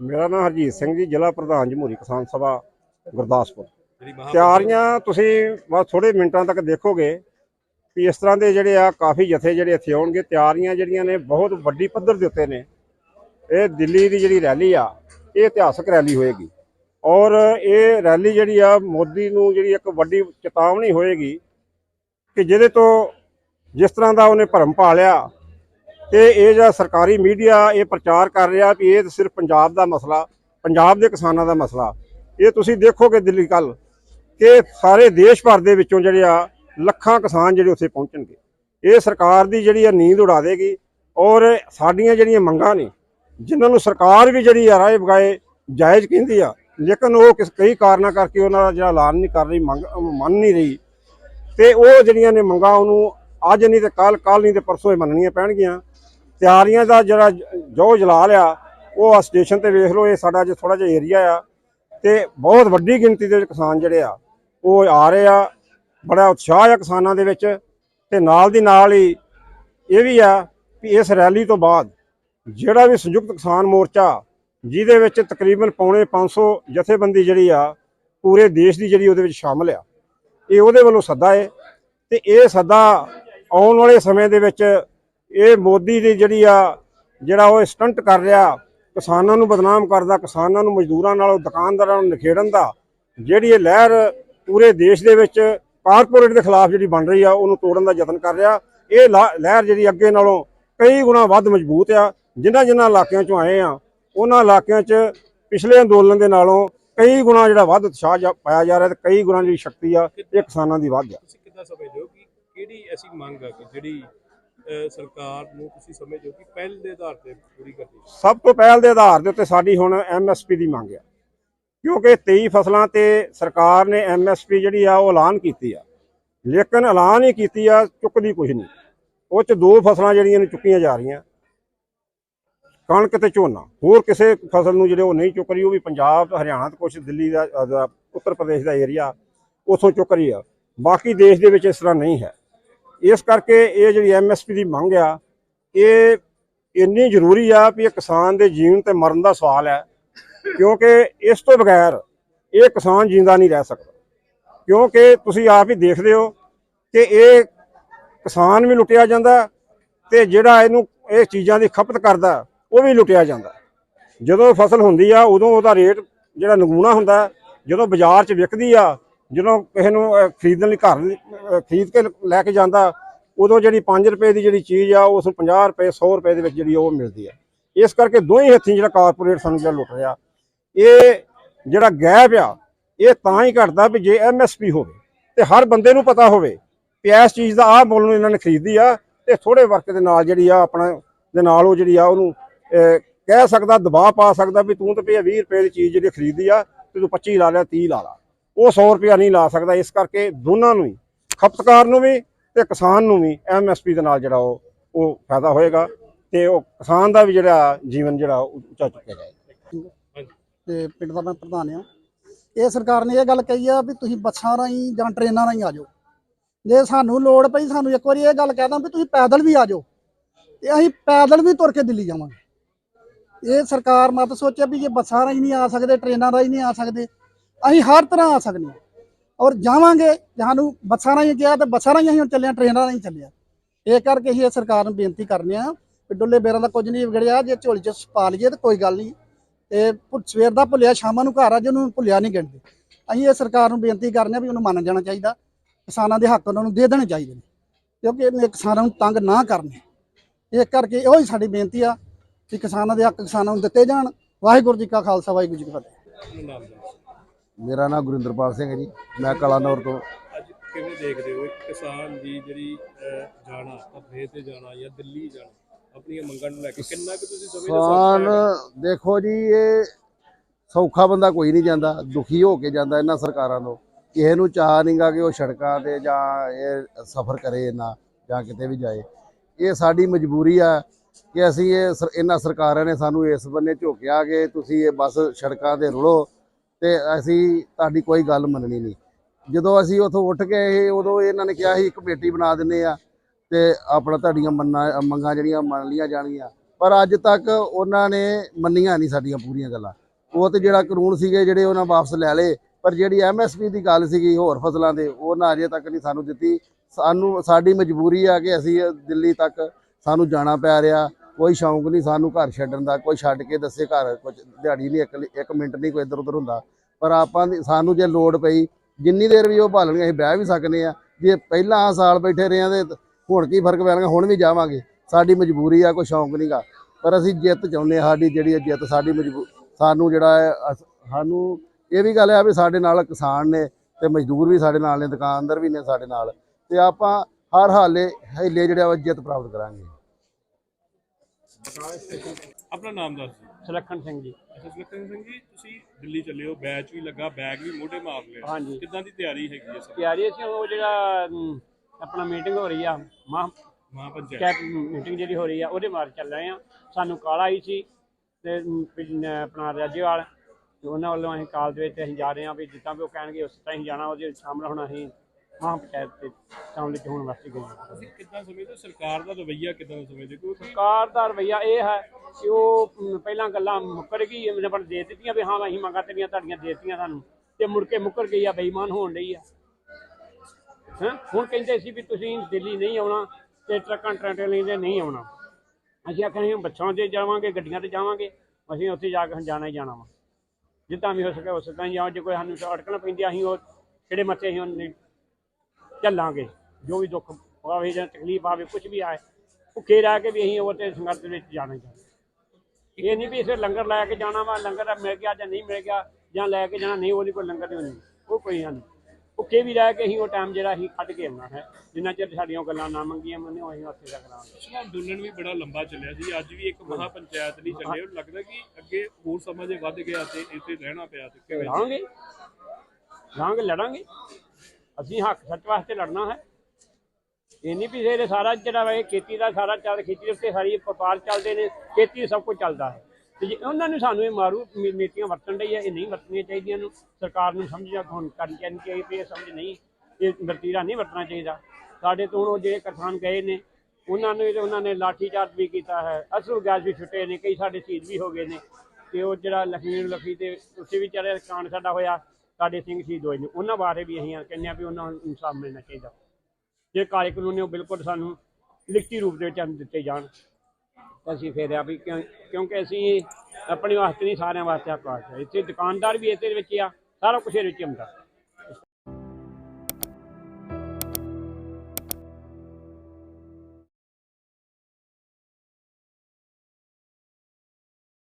ਮੇਰਾ ਨਾਮ ਹਰਜੀਤ ਸਿੰਘ ਜੀ ਜ਼ਿਲ੍ਹਾ ਪ੍ਰਧਾਨ ਜਮਹੂਰੀ ਕਿਸਾਨ ਸਭਾ ਗੁਰਦਾਸਪੁਰ। ਤਿਆਰੀਆਂ ਤੁਸੀਂ ਬਸ ਥੋੜੇ ਮਿੰਟਾਂ ਤੱਕ ਦੇਖੋਗੇ ਵੀ ਇਸ ਤਰ੍ਹਾਂ ਦੇ ਜਿਹੜੇ ਆ ਕਾਫੀ ਜਥੇ ਜਿਹੜੇ ਇੱਥੇ ਆਉਣਗੇ ਤਿਆਰੀਆਂ ਜਿਹੜੀਆਂ ਨੇ ਬਹੁਤ ਵੱਡੀ ਪੱਧਰ ਦੇ ਉੱਤੇ ਨੇ। ਇਹ ਦਿੱਲੀ ਦੀ ਜਿਹੜੀ ਰੈਲੀ ਆ ਇਹ ਇਤਿਹਾਸਕ ਰੈਲੀ ਹੋਏਗੀ। ਔਰ ਇਹ ਰੈਲੀ ਜਿਹੜੀ ਆ ਮੋਦੀ ਨੂੰ ਜਿਹੜੀ ਇੱਕ ਵੱਡੀ ਚੇਤਾਵਨੀ ਹੋਏਗੀ ਕਿ ਜਿਹਦੇ ਤੋਂ ਜਿਸ ਤਰ੍ਹਾਂ ਦਾ ਉਹਨੇ ਭਰਮ ਪਾਲਿਆ ਤੇ ਇਹ ਜਿਹੜਾ ਸਰਕਾਰੀ ਮੀਡੀਆ ਇਹ ਪ੍ਰਚਾਰ ਕਰ ਰਿਹਾ ਵੀ ਇਹ ਤਾਂ ਸਿਰਫ ਪੰਜਾਬ ਦਾ ਮਸਲਾ, ਪੰਜਾਬ ਦੇ ਕਿਸਾਨਾਂ ਦਾ ਮਸਲਾ। ਇਹ ਤੁਸੀਂ ਦੇਖੋਗੇ ਦਿੱਲੀ ਕੱਲ ਕਿ ਸਾਰੇ ਦੇਸ਼ ਭਰ ਦੇ ਵਿੱਚੋਂ ਜਿਹੜੇ ਆ ਲੱਖਾਂ ਕਿਸਾਨ ਜਿਹੜੇ ਉੱਥੇ ਪਹੁੰਚਣਗੇ। ਇਹ ਸਰਕਾਰ ਦੀ ਜਿਹੜੀ ਆ ਨੀਂਦ ਉਡਾ ਦੇਗੀ ਔਰ ਸਾਡੀਆਂ ਜਿਹੜੀਆਂ ਮੰਗਾਂ ਨੇ, ਜਿਨ੍ਹਾਂ ਨੂੰ ਸਰਕਾਰ ਵੀ ਜਿਹੜੀ ਆ ਰਾਏ ਬਗਾਏ ਜਾਇਜ਼ ਕਹਿੰਦੀ ਆ, ਲੇਕਿਨ ਉਹ ਕਿਸ ਕਈ ਕਾਰਨਾਂ ਕਰਕੇ ਉਹਨਾਂ ਦਾ ਜਿਹੜਾ ਐਲਾਨ ਨਹੀਂ ਕਰ ਰਹੀ, ਮੰਗ, ਮੰਨ ਨਹੀਂ ਰਹੀ। ਤੇ ਉਹ ਜਿਹੜੀਆਂ ਨੇ ਮੰਗਾਂ ਉਹਨੂੰ ਅੱਜ ਨਹੀਂ ਤੇ ਕੱਲ ਕੱਲ ਨਹੀਂ ਤੇ ਪਰਸੋਂ ਇਹ ਮੰਨਣੀਆਂ ਪੈਣਗੀਆਂ। ਤਿਆਰੀਆਂ ਦਾ ਜਿਹੜਾ ਜੋ ਜਲਾ ਲਿਆ ਉਹ ਆ ਸਟੇਸ਼ਨ ਤੇ ਵੇਖ ਲਓ, ਇਹ ਸਾਡਾ ਜੇ ਥੋੜਾ ਜਿਹਾ ਏਰੀਆ ਆ ਤੇ ਬਹੁਤ ਵੱਡੀ ਗਿਣਤੀ ਦੇ ਵਿੱਚ ਕਿਸਾਨ ਜਿਹੜੇ ਆ, ਉਹ ਆ ਰਹੇ ਆ। ਬੜਾ ਉਤਸ਼ਾਹ ਆ ਕਿਸਾਨਾਂ ਦੇ ਵਿੱਚ ਤੇ ਨਾਲ ਦੀ ਨਾਲ ਹੀ ਇਹ ਵੀ ਆ ਵੀ ਇਸ ਰੈਲੀ ਤੋਂ ਬਾਅਦ ਜਿਹੜਾ ਵੀ ਸੰਯੁਕਤ ਕਿਸਾਨ ਮੋਰਚਾ, ਜਿਹਦੇ ਵਿੱਚ ਤਕਰੀਬਨ ਪੌਣੇ 500 ਜਥੇਬੰਦੀ ਜਿਹੜੀ ਆ, ਪੂਰੇ ਦੇਸ਼ ਦੀ ਜਿਹੜੀ ਉਹਦੇ ਵਿੱਚ ਸ਼ਾਮਲ ਆ। ਇਹ ਉਹਦੇ ਵੱਲੋਂ ਸੱਦਾ ਹੈ ਤੇ ਇਹ ਸੱਦਾ ਆਉਣ ਵਾਲੇ ਸਮੇਂ ਦੇ ਵਿੱਚ ਇਹ ਮੋਦੀ ਦੀ ਜਿਹੜੀ ਆ, ਜਿਹੜਾ ਉਹ ਸਟੰਟ ਕਰ ਰਿਹਾ, ਕਿਸਾਨਾਂ ਨੂੰ ਬਦਨਾਮ ਕਰਦਾ, ਕਿਸਾਨਾਂ ਨੂੰ ਮਜ਼ਦੂਰਾਂ ਨਾਲੋਂ, ਦੁਕਾਨਦਾਰਾਂ ਨੂੰ ਨਿਖੇੜਨ ਦਾ, ਜਿਹੜੀ ਇਹ ਲਹਿਰ ਪੂਰੇ ਦੇਸ਼ ਦੇ ਵਿੱਚ ਕਾਰਪੋਰੇਟ ਦੇ ਖਿਲਾਫ ਜਿਹੜੀ ਬਣ ਰਹੀ ਆ, ਉਹਨੂੰ ਤੋੜਨ ਦਾ ਯਤਨ ਕਰ ਰਿਹਾ। ਇਹ ਲਾ- ਲਹਿਰ ਜਿਹੜੀ ਅੱਗੇ ਨਾਲੋਂ ਕਈ ਗੁਣਾ ਵੱਧ ਮਜ਼ਬੂਤ ਆ। ਜਿਨ੍ਹਾਂ ਜਿਨ੍ਹਾਂ ਇਲਾਕਿਆਂ ਚੋਂ ਆਏ ਆ, ਉਹਨਾਂ ਇਲਾਕਿਆਂ 'ਚ ਪਿਛਲੇ ਅੰਦੋਲਨ ਦੇ ਨਾਲੋਂ ਕਈ ਗੁਣਾ ਜਿਹੜਾ ਵੱਧ ਉਤਸ਼ਾਹ ਜਾ- ਪਾਇਆ ਜਾ ਰਿਹਾ ਤੇ ਕਈ ਗੁਣਾ ਜਿਹੜੀ ਸ਼ਕਤੀ ਆ, ਇਹ ਕਿਸਾਨਾਂ ਦੀ ਵੱਧ ਆ। ਤੁਸੀਂ ਕਿੱਦਾਂ ਸਮਝਦੇ ਹੋ ਕਿ ਕਿਹੜੀ ਐਸੀ ਮੰਗ ਹੈ ਕਿ ਜਿਹੜੀ ਸਰਕਾਰ ਨੂੰ ਤੁਸੀਂ ਸਮਝਦੇ ਹੋ ਕਿ ਪਹਿਲ ਦੇ ਆਧਾਰ ਤੇ ਪੂਰੀ ਕਰਨੀ ਸਭ ਤੋਂ ਪਹਿਲ ਦੇ ਆਧਾਰ ਦੇ ਉੱਤੇ ਸਾਡੀ ਹੁਣ ਐਮਐਸਪੀ ਦੀ ਮੰਗ ਹੈ। ਕਿਉਂਕਿ 23 ਫਸਲਾਂ ਤੇ ਸਰਕਾਰ ਨੇ ਐਮਐਸਪੀ ਜਿਹੜੀ ਆ, ਉਹ ਐਲਾਨ ਕੀਤੀ ਆ। ਲੇਕਿਨ ਐਲਾਨ ਹੀ ਕੀਤੀ ਆ, ਚੁੱਕਦੀ ਕੁਝ ਨਹੀਂ। ਉਹ ਚ ਦੋ ਫਸਲਾਂ ਜਿਹੜੀਆਂ ਨੇ ਚੁੱਕੀਆਂ ਜਾ ਰਹੀਆਂ। ਕਣਕ ਤੇ ਝੋਨਾ। ਹੋਰ ਕਿਸੇ ਫਸਲ ਨੂੰ ਜਿਹੜੇ ਉਹ ਨਹੀਂ ਚੁੱਕ ਰਹੀ, ਉਹ ਵੀ ਪੰਜਾਬ, ਹਰਿਆਣਾ ਤੇ ਕੁਝ ਦਿੱਲੀ ਦਾ ਉੱਤਰ ਪ੍ਰਦੇਸ਼ ਦਾ ਏਰੀਆ ਉਥੋਂ ਚੁੱਕ ਰਹੀ ਆ। ਬਾਕੀ ਦੇਸ਼ ਦੇ ਵਿੱਚ ਇਸ ਤਰ੍ਹਾਂ ਨਹੀਂ ਹੈ। ਇਸ ਕਰਕੇ ਇਹ ਜਿਹੜੀ ਐਮਐਸਪੀ ਦੀ ਮੰਗ ਆ, ਇਹ ਇੰਨੀ ਜ਼ਰੂਰੀ ਆ ਵੀ ਇਹ ਕਿਸਾਨ ਦੇ ਜੀਣ ਤੇ ਮਰਨ ਦਾ ਸਵਾਲ ਹੈ, ਕਿਉਂਕਿ ਇਸ ਤੋਂ ਬਗੈਰ ਇਹ ਕਿਸਾਨ ਜਿੰਦਾ ਨਹੀਂ ਰਹਿ ਸਕਦਾ। ਕਿਉਂਕਿ ਤੁਸੀਂ ਆਪ ਹੀ ਦੇਖਦੇ ਹੋ ਕਿ ਇਹ ਕਿਸਾਨ ਵੀ ਲੁੱਟਿਆ ਜਾਂਦਾ ਤੇ ਜਿਹੜਾ ਇਹਨੂੰ ਇਹ ਚੀਜ਼ਾਂ ਦੀ ਖਪਤ ਕਰਦਾ, ਉਹ ਵੀ ਲੁੱਟਿਆ ਜਾਂਦਾ। ਜਦੋਂ ਫਸਲ ਹੁੰਦੀ ਆ, ਉਦੋਂ ਉਹਦਾ ਰੇਟ ਜਿਹੜਾ ਨਗੂਣਾ ਹੁੰਦਾ, ਜਦੋਂ ਬਾਜ਼ਾਰ 'ਚ ਵਿਕਦੀ ਆ ਜਦੋਂ ਕਿਸੇ ਨੂੰ ਖਰੀਦਣ ਲਈ ਘਰ ਖਰੀਦ ਕੇ ਲੈ ਕੇ ਜਾਂਦਾ, ਉਦੋਂ ਜਿਹੜੀ 5 ਰੁਪਏ ਦੀ ਜਿਹੜੀ ਚੀਜ਼ ਆ, ਉਸ ਨੂੰ 50 ਰੁਪਏ 100 ਰੁਪਏ ਦੇ ਵਿੱਚ ਜਿਹੜੀ ਉਹ ਮਿਲਦੀ ਆ। ਇਸ ਕਰਕੇ ਦੋਹੀਂ ਹੱਥੀਂ ਜਿਹੜਾ ਕਾਰਪੋਰੇਟ ਸਾਨੂੰ ਜਿਹੜਾ ਲੁੱਟ ਰਿਹਾ, ਇਹ ਜਿਹੜਾ ਗੈਪ ਆ, ਇਹ ਤਾਂ ਹੀ ਘਟਦਾ ਵੀ ਜੇ ਐਮਐਸਪੀ ਹੋਵੇ ਤੇ ਹਰ ਬੰਦੇ ਨੂੰ ਪਤਾ ਹੋਵੇ ਕਿ ਇਸ ਚੀਜ਼ ਦਾ ਆਹ ਮੁੱਲ ਨੂੰ ਇਹਨਾਂ ਨੇ ਖਰੀਦੀ ਆ ਤੇ ਥੋੜੇ ਵਰਕ ਦੇ ਨਾਲ ਜਿਹੜੀ ਆ ਆਪਣਾ, ਦੇ ਨਾਲ ਉਹ ਜਿਹੜੀ ਆ ਉਹਨੂੰ ਕਹਿ ਸਕਦਾ, ਦਬਾਅ ਪਾ ਸਕਦਾ ਵੀ ਤੂੰ ਤਾਂ ਭਈ 20 ਰੁਪਏ ਦੀ ਚੀਜ਼ ਜਿਹੜੀ ਖਰੀਦੀ ਆ, ਤੇ ਤੂੰ 25 ਲਾ ਲਿਆ 30 ਲਾ ਲਾ। ਉਹ 100 ਰੁਪਇਆ ਨਹੀਂ ਲਾ ਸਕਦਾ, ਇਸ ਕਰਕੇ ਦੋਨਾਂ ਨੂੰ ਹੀ, ਖਪਤਕਾਰ ਨੂੰ ਵੀ ਤੇ ਕਿਸਾਨ ਨੂੰ ਵੀ ਐਮਐਸਪੀ ਦੇ ਨਾਲ ਜਿਹੜਾ ਉਹ ਉਹ ਫਾਇਦਾ ਹੋਏਗਾ ਤੇ ਉਹ ਕਿਸਾਨ ਦਾ ਵੀ ਜਿਹੜਾ ਜੀਵਨ ਜਿਹੜਾ ਉਹ ਉੱਚਾ ਚੁੱਕਿਆ ਜਾਏਗਾ। ਤੇ ਪਿੰਡ ਦਾ ਮੈਂ ਪ੍ਰਧਾਨ ਆ ਇਹ ਸਰਕਾਰ ਨੇ ਇਹ ਗੱਲ ਕਹੀ ਆ ਵੀ ਤੁਸੀਂ ਬੱਸਾਂ ਰਾਹੀਂ ਜਾਂ ਟ੍ਰੇਨਾਂ ਰਾਹੀਂ ਆ ਜਾਓ। ਜੇ ਸਾਨੂੰ ਲੋੜ ਪਈ, ਸਾਨੂੰ ਇੱਕ ਵਾਰੀ ਇਹ ਗੱਲ ਕਹਿ ਦਾਂ ਵੀ ਤੁਸੀਂ ਪੈਦਲ ਵੀ ਆ ਜਾਓ। ਤੇ ਅਸੀਂ ਪੈਦਲ ਵੀ ਤੁਰ ਕੇ ਦਿੱਲੀ ਜਾਵਾਂਗੇ। ਇਹ ਸਰਕਾਰ ਮਤ ਸੋਚਿਆ ਵੀ ਜੇ ਬੱਸਾਂ ਰਾਹੀਂ ਨਹੀਂ ਆ ਸਕਦੇ, ਟ੍ਰੇਨਾਂ ਰਾਹੀਂ ਨਹੀਂ ਆ ਸਕਦੇ ਅਸੀਂ ਹਰ ਤਰ੍ਹਾਂ ਆ ਸਕਦੇ ਹਾਂ। ਔਰ ਜਾਵਾਂਗੇ, ਸਾਨੂੰ ਬੱਸਾਂ ਰਾਹੀਂ ਗਿਆ ਤਾਂ ਬੱਸਾਂ ਰਾਹੀਂ ਅਸੀਂ ਹੁਣ ਚੱਲੇ ਹਾਂ, ਟ੍ਰੇਨਾਂ ਰਾਹੀਂ ਚੱਲਿਆ ਹਾਂ। ਇਹ ਕਰਕੇ ਅਸੀਂ ਇਹ ਸਰਕਾਰ ਨੂੰ ਬੇਨਤੀ ਕਰਨੇ ਆ ਵੀ ਡੁੱਲੇ ਬੇਰਾਂ ਦਾ ਕੁਝ ਨਹੀਂ ਵਿਗੜਿਆ, ਜੇ ਝੋਲੀ ਚ ਪਾ ਲਈਏ ਤਾਂ ਕੋਈ ਗੱਲ ਨਹੀਂ। ਤੇ ਭੁ- ਸਵੇਰ ਦਾ ਭੁੱਲਿਆ, ਸ਼ਾਮਾਂ ਨੂੰ ਘਰ ਆ ਜੇ, ਉਹਨੂੰ ਭੁੱਲਿਆ ਨਹੀਂ ਗਿਣਦੇ। ਅਸੀਂ ਇਹ ਸਰਕਾਰ ਨੂੰ ਬੇਨਤੀ ਕਰਨੇ ਆ ਵੀ ਉਹਨੂੰ ਮੰਨ ਜਾਣਾ ਚਾਹੀਦਾ। ਕਿਸਾਨਾਂ ਦੇ ਹੱਕ ਉਹਨਾਂ ਨੂੰ ਦੇ ਦੇਣੇ ਚਾਹੀਦੇ ਨੇ। ਕਿਉਂਕਿ ਇਹਨੇ ਕਿਸਾਨਾਂ ਨੂੰ ਤੰਗ ਨਾ ਕਰਨੇ। ਇਸ ਕਰਕੇ ਇਹੋ ਹੀ ਸਾਡੀ ਬੇਨਤੀ ਆ ਕਿ ਕਿਸਾਨਾਂ ਦੇ ਹੱਕ ਕਿਸਾਨਾਂ ਨੂੰ ਦਿੱਤੇ ਜਾਣ। ਵਾਹਿਗੁਰੂ ਜੀ ਕਾ ਖਾਲਸਾ, ਵਾਹਿਗੁਰੂ ਜੀ ਕੀ ਫਤਿਹ। ਮੇਰਾ ਨਾਮ ਗੁਰਿੰਦਰਪਾਲ ਸਿੰਘ ਹੈ ਜੀ। ਮੈਂ ਕਲਾਨੌਰ ਤੋਂ। ਅੱਜ ਕਿਵੇਂ ਦੇਖਦੇ ਹੋ? ਇੱਕ ਕਿਸਾਨ ਦੀ ਜਿਹੜੀ ਅਹ, ਜਾਣਾ ਧਰਨੇ ਤੇ ਜਾਣਾ ਜਾਂ ਦਿੱਲੀ ਜਾਣਾ ਆਪਣੀਆਂ ਮੰਗਾਂ ਨੂੰ ਲੈ ਕੇ ਕਿੰਨਾ ਕੁ ਤੁਸੀਂ ਸਮਝਦੇ ਹੋ ਕਿਸਾਨ ਸੌਖਾ ਹੈ? ਦੇਖੋ ਜੀ ਇਹ ਸੌਖਾ ਬੰਦਾ ਕੋਈ ਨਹੀਂ ਜਾਂਦਾ। ਦੁਖੀ ਹੋ ਕੇ ਜਾਂਦਾ ਇਹਨਾਂ ਸਰਕਾਰਾਂ ਤੋਂ। ਕਿਸੇ ਨੂੰ ਚਾਹ ਨਹੀਂਗਾ ਕਿ ਉਹ ਸੜਕਾਂ ਤੇ ਜਾਂ ਇਹ ਸਫ਼ਰ ਕਰੇ ਨਾ ਜਾਂ ਕਿਤੇ ਵੀ ਜਾਏ। ਇਹ ਸਾਡੀ ਮਜਬੂਰੀ ਆ ਕਿ ਅਸੀਂ ਇਹ ਸਰ- ਇਹਨਾਂ ਸਰਕਾਰਾਂ ਨੇ ਸਾਨੂੰ ਇਸ ਬੰਨੇ ਝੋਕਿਆ ਕਿ ਤੁਸੀਂ ਇਹ ਬਸ ਸੜਕਾਂ ਤੇ ਰੁਲੋ। ਤੇ ਅਸੀਂ ਤੁਹਾਡੀ ਕੋਈ ਗੱਲ ਮੰਨਣੀ ਨਹੀਂ। ਜਦੋਂ ਅਸੀਂ ਉਥੋਂ ਉੱਠ ਕੇ ਉਦੋਂ ਇਹਨਾਂ ਨੇ ਕਿਹਾ ਸੀ, ਇੱਕ ਕਮੇਟੀ ਬਣਾ ਦਿੰਨੇ ਆ ਤੇ ਆਪਣਾ ਤੁਹਾਡੀਆਂ ਮੰਨਾਂ, ਮੰਗਾਂ ਜਿਹੜੀਆਂ ਮੰਨ ਲੀਆਂ ਜਾਣਗੀਆਂ। ਪਰ ਅੱਜ ਤੱਕ ਉਹਨਾਂ ਨੇ ਮੰਨੀਆਂ ਨਹੀਂ ਸਾਡੀਆਂ ਪੂਰੀਆਂ ਗੱਲਾਂ। ਉਹ ਤੇ ਜਿਹੜਾ ਕਾਨੂੰਨ ਸੀਗੇ ਜਿਹੜੇ ਉਹਨਾਂ ਵਾਪਸ ਲੈ ਲਏ, ਪਰ ਜਿਹੜੀ ਐਮਐਸਪੀ ਦੀ ਗੱਲ ਸੀਗੀ ਹੋਰ ਫਸਲਾਂ ਦੇ, ਉਹਨਾਂ ਅਜੇ ਤੱਕ ਨਹੀਂ ਸਾਨੂੰ ਦਿੱਤੀ। ਸਾਨੂੰ, ਸਾਡੀ ਮਜਬੂਰੀ ਆ ਕਿ ਅਸੀਂ ਦਿੱਲੀ ਤੱਕ ਸਾਨੂੰ ਜਾਣਾ ਪੈ ਰਿਹਾ। ਕੋਈ ਸ਼ੌਂਕ ਨਹੀਂ ਸਾਨੂੰ ਘਰ ਛੱਡਣ ਦਾ, ਕੋਈ ਛੱਡ ਕੇ ਦੱਸੇ ਘਰ ਕੁਝ ਦਿਹਾੜੀ ਨਹੀਂ, ਇੱਕ ਇੱਕ ਮਿੰਟ ਨਹੀਂ ਕੋਈ ਇੱਧਰ ਉੱਧਰ ਹੁੰਦਾ। ਪਰ ਆਪਾਂ ਦੀ- ਸਾਨੂੰ ਜੇ ਲੋੜ ਪਈ, ਜਿੰਨੀ ਦੇਰ ਵੀ ਉਹ ਭਾਲਣਗੇ ਅਸੀਂ ਬਹਿ ਵੀ ਸਕਨੇ ਆ ਜੇ ਪਹਿਲਾਂ ਸਾਲ ਬੈਠੇ ਰਹੇ ਆ ਤੇ ਹੁਣ ਕੀ ਫ਼ਰਕ ਪੈਣਗਾ, ਹੁਣ ਵੀ ਜਾਵਾਂਗੇ। ਸਾਡੀ ਮਜਬੂਰੀ ਆ, ਕੋਈ ਸ਼ੌਂਕ ਨਹੀਂਗਾ। ਪਰ ਅਸੀਂ ਜਿੱਤ ਚਾਹੁੰਦੇ ਹਾਂ, ਸਾਡੀ ਜਿਹੜੀ ਇਹ ਜਿੱਤ, ਸਾਡੀ ਮਜਬੂ, ਸਾਨੂੰ ਜਿਹੜਾ ਹੈ ਅਸ- ਸਾਨੂੰ ਇਹ ਵੀ ਗੱਲ ਆ ਵੀ ਸਾਡੇ ਨਾਲ ਕਿਸਾਨ ਨੇ ਤੇ ਮਜ਼ਦੂਰ ਵੀ ਸਾਡੇ ਨਾਲ ਨੇ, ਦੁਕਾਨਦਾਰ ਵੀ ਨੇ ਸਾਡੇ ਨਾਲ। ਤੇ ਆਪਾਂ ਹਰ ਹਾਲੇ, ਹੇਲੇ ਜਿਹੜਾ ਵਾ ਜਿੱਤ ਪ੍ਰਾਪਤ ਕਰਾਂਗੇ। ਆਪਣਾ ਨਾਮ ਦੱਸ ਦਿਓ। ਸੁਲੱਖਣ ਸਿੰਘ ਜੀ। ਅੱਛਾ ਸੁਲੱਖਣ ਸਿੰਘ ਜੀ ਤੁਸੀਂ ਦਿੱਲੀ ਚੱਲੇ ਹੋ ਬੈਚ ਵੀ ਲੱਗਾ ਬੈਗ ਵੀ ਮੋਢੇ ਮਾਰ ਲਿਆ। ਹਾਂਜੀ। ਕਿੱਦਾਂ ਦੀ ਤਿਆਰੀ ਹੈਗੀ ਹੈ ਸਭ ਤਿਆਰੀ ਸੀ ਉਹ ਜਿਹੜਾ ਅਮ, ਆਪਣਾ ਮੀਟਿੰਗ ਹੋ ਰਹੀ ਆ ਮਹਾ ਮਹਾ ਪੰਚਾਇਤ ਕੈਬ ਮੀਟਿੰਗ ਜਿਹੜੀ ਹੋ ਰਹੀ ਆ ਉਹਦੇ ਮਾਰ ਚੱਲ ਰਹੇ ਆ। ਸਾਨੂੰ ਕਾਲ ਆਈ ਸੀ ਤੇ ਅਮ, ਆਪਣਾ ਰਾਜੇਵਾਲ ਤੇ ਉਹਨਾਂ ਵੱਲੋਂ ਅਸੀਂ ਕਾਲ ਦੇ ਵਿੱਚ ਅਸੀਂ ਜਾ ਰਹੇ ਆ ਵੀ ਜਿੱਦਾਂ ਵੀ ਉਹ ਕਹਿਣਗੇ ਉਸ ਤਰ੍ਹਾਂ ਹੀ ਜਾਣਾ ਉਹਦੇ ਸ਼ਾਮਲ ਹੋਣਾ ਅਸੀਂ ਮਹਾ ਪੰਚਾਇਤ ਤੇ ਸ਼ਾਮਲ ਚ ਹੋਣ ਵਾਸਤੇ ਹਾਂ। ਤੁਸੀਂ ਕਿੱਦਾਂ ਸਮਝਦੇ ਹੋ? ਸਰਕਾਰ ਦਾ ਰਵੱਈਆ ਕਿੱਦਾਂ ਦਾ ਸਮਝਦੇ ਹੋ? ਕਿਉਂਕਿ ਸਰਕਾਰ ਦਾ ਰਵਈਆ ਇਹ ਹੈ ਕਿ ਉਹ ਪਹਿਲਾਂ ਗੱਲਾਂ ਮੁੱਕਰ ਗਈ ਉਹਨੇ ਬਣ ਦੇ ਦਿੱਤੀਆਂ ਵੀ ਹਾਂ ਅਸੀਂ ਮੰਗਾਂ ਤੇਰੀਆਂ ਤੁਹਾਡੀਆਂ ਦੇ ਦਿੱਤੀਆਂ ਸਾਨੂੰ ਤੇ ਮੁੜ ਕੇ ਮੁੱਕਰ ਗਈ ਆ ਬੇਈਮਾਨ ਹੋਣ ਲਈ ਆ ਹੈਂ ਹੁਣ ਕਹਿੰਦੇ ਸੀ ਵੀ ਤੁਸੀਂ ਦਿੱਲੀ ਨਹੀਂ ਆਉਣਾ ਤੇ ਟਰੱਕਾਂ ਟਰੈਕਟਰਾਂ ਲਈ ਤੇ ਨਹੀਂ ਆਉਣਾ ਅਸੀਂ ਆਖਿਆ ਅਸੀਂ ਬੱਸਾਂ ਤੇ ਜਾਵਾਂਗੇ ਗੱਡੀਆਂ ਤੇ ਜਾਵਾਂਗੇ ਅਸੀਂ ਉੱਥੇ ਜਾ ਕੇ ਹੁਣ ਜਾਣਾ ਹੀ ਜਾਣਾ ਵਾ ਜਿੱਦਾਂ ਵੀ ਹੋ ਸਕੇ ਉਸ ਤਰ੍ਹਾਂ ਹੀ ਜੇ ਕੋਈ ਸਾਨੂੰ ਅਟਕਣ ਪੈਂਦੀ ਆ, ਅਸੀਂ ਉਹ ਕਿਹੜੇ ਮੱਥੇ ਅਸੀਂ ਉਹਨੇ ਚੱਲਾਂਗੇ। ਜੋ ਵੀ ਦੁੱਖ ਆਵੇ ਜਾਂ ਤਕਲੀਫ ਆਵੇ ਕੁਝ ਵੀ ਆਏ ਭੁੱਖੇ ਰਹਿ ਕੇ ਵੀ ਅਸੀਂ ਉਹ ਤੇ ਸੰਗਤ ਦੇ ਵਿੱਚ ਜਾਣਾ ਹੀ ਜਾਣਾ। ਇਹ ਨਹੀਂ ਵੀ ਇਸੇ ਲੰਗਰ ਲੈ ਕੇ ਜਾਣਾ ਵਾ ਲੰਗਰ ਮਿਲ ਗਿਆ ਜਾਂ ਨਹੀਂ ਮਿਲ ਗਿਆ ਜਾਂ ਲੈ ਕੇ ਜਾਣਾ ਨਹੀਂ ਉਹਦੀ ਕੋਈ ਲੰਗਰ ਨਹੀਂ ਹੋਣੀ ਉਹ ਕੋਈ ਨਹੀਂ। ਭੁੱਖੇ ਵੀ ਰਹਿ ਕੇ ਅਸੀਂ ਉਹ ਟਾਈਮ ਜਿਹੜਾ ਅਸੀਂ ਕੱਢ ਕੇ ਆਉਣਾ ਹੈ। ਜਿੰਨਾ ਚਿਰ ਸਾਡੀਆਂ ਉਹ ਗੱਲਾਂ ਨਾ ਮੰਗੀਆਂ ਮੰਨੇ ਅਸੀਂ ਉੱਥੇ ਤੱਕ ਕਰਾਂਗੇ। ਪਿਛਲਾ ਅੰਦੋਲਨ ਵੀ ਬੜਾ ਲੰਬਾ ਚੱਲਿਆ ਸੀ। ਅੱਜ ਵੀ ਇੱਕ ਮਹਾ ਪੰਚਾਇਤ ਲਈ ਚੱਲੇ ਹੋ। ਲੱਗਦਾ ਕਿ ਅੱਗੇ ਹੋਰ ਸਮਾਂ ਜੇ ਵੱਧ ਗਿਆ ਤੇ ਇੱਥੇ ਰਹਿਣਾ ਪਿਆ ਤੇ ਕਿਵੇਂ? ਲੜਾਂਗੇ। ਲੜਾਂਗੇ ਲੜਾਂਗੇ। ਅਸੀਂ ਹੱਕ ਸੱਚ ਵਾਸਤੇ ਲੜਨਾ ਹੈ। ਇਹ ਨਹੀਂ ਵੀ ਇਹ ਸਾਰਾ ਜਿਹੜਾ ਇਹ ਖੇਤੀ ਦਾ ਸਾਰਾ ਚੱਲ, ਖੇਤੀ ਦੇ ਉੱਤੇ ਸਾਰੀ ਵਪਾਰ ਚੱਲਦੇ ਨੇ, ਖੇਤੀ ਸਭ ਕੁਝ ਚੱਲਦਾ ਹੈ। ਤੇ ਜੇ ਉਹਨਾਂ ਨੂੰ ਸਾਨੂੰ ਇਹ ਮਾਰੂ, ਨੀ- ਨੀਤੀਆਂ ਵਰਤਣ ਲਈ ਹੈ, ਇਹ ਨਹੀਂ ਵਰਤਣੀਆਂ ਚਾਹੀਦੀਆਂ ਨੂੰ ਸਰਕਾਰ ਨੂੰ ਸਮਝਿਆ, ਹੁਣ ਕਰਨੀ ਚਾਹੀਦੀ ਕਿ ਇਹ ਸਮਝ ਨਹੀਂ, ਇਹ ਵਰਤੀਰਾ ਨਹੀਂ ਵਰਤਣਾ ਚਾਹੀਦਾ। ਸਾਡੇ ਤੋਂ ਹੁਣ ਉਹ ਜਿਹੜੇ ਕਿਸਾਨ ਗਏ ਨੇ, ਉਹਨਾਂ ਨੂੰ ਤੇ ਉਹਨਾਂ ਨੇ ਲਾਠੀ ਚਾਰਜ ਵੀ ਕੀਤਾ ਹੈ, ਅਸਲ ਗੈਸ ਵੀ ਛੁੱਟੇ ਨੇ, ਕਈ ਸਾਡੇ ਸ਼ਹੀਦ ਵੀ ਹੋ ਗਏ ਨੇ। ਤੇ ਉਹ ਜਿਹੜਾ ਲਖਮੀ ਨੂੰ ਲਖੀ ਤੇ ਉੱਥੇ ਵੀ ਚਾਰੇ ਕਾਂਡ ਸਾਡਾ ਹੋਇਆ ਸਾਡੇ ਸਿੰਘ ਸ਼ਹੀਦ ਹੋਏ ਨੇ। ਉਹਨਾਂ ਬਾਰੇ ਵੀ ਅਸੀਂ ਕਹਿੰਦੇ ਆ ਵੀ ਉਹਨਾਂ ਨੂੰ ਇਨਸਾਫ ਮਿਲਣਾ ਚਾਹੀਦਾ। ਜੇ ਕਾਲੇ ਕਾਨੂੰਨ ਨੇ ਉਹ ਬਿਲਕੁਲ ਸਾਨੂੰ ਲਿਖਤੀ ਰੂਪ ਦੇ ਵਿੱਚ ਸਾਨੂੰ ਦਿੱਤੇ ਜਾਣ ਅਸੀਂ ਫਿਰ ਆ ਵੀ ਕਿਉਂ- ਕਿਉਂਕਿ ਅਸੀਂ ਆਪਣੇ ਵਾਸਤੇ ਨਹੀਂ, ਸਾਰਿਆਂ ਵਾਸਤੇ ਹੱਕ ਵਾਸਤੇ ਇੱਥੇ ਦੁਕਾਨਦਾਰ ਵੀ ਇਹਦੇ ਵਿੱਚ ਆ, ਸਾਰਾ ਕੁਝ ਇਹਦੇ ਵਿੱਚ ਹੁੰਦਾ।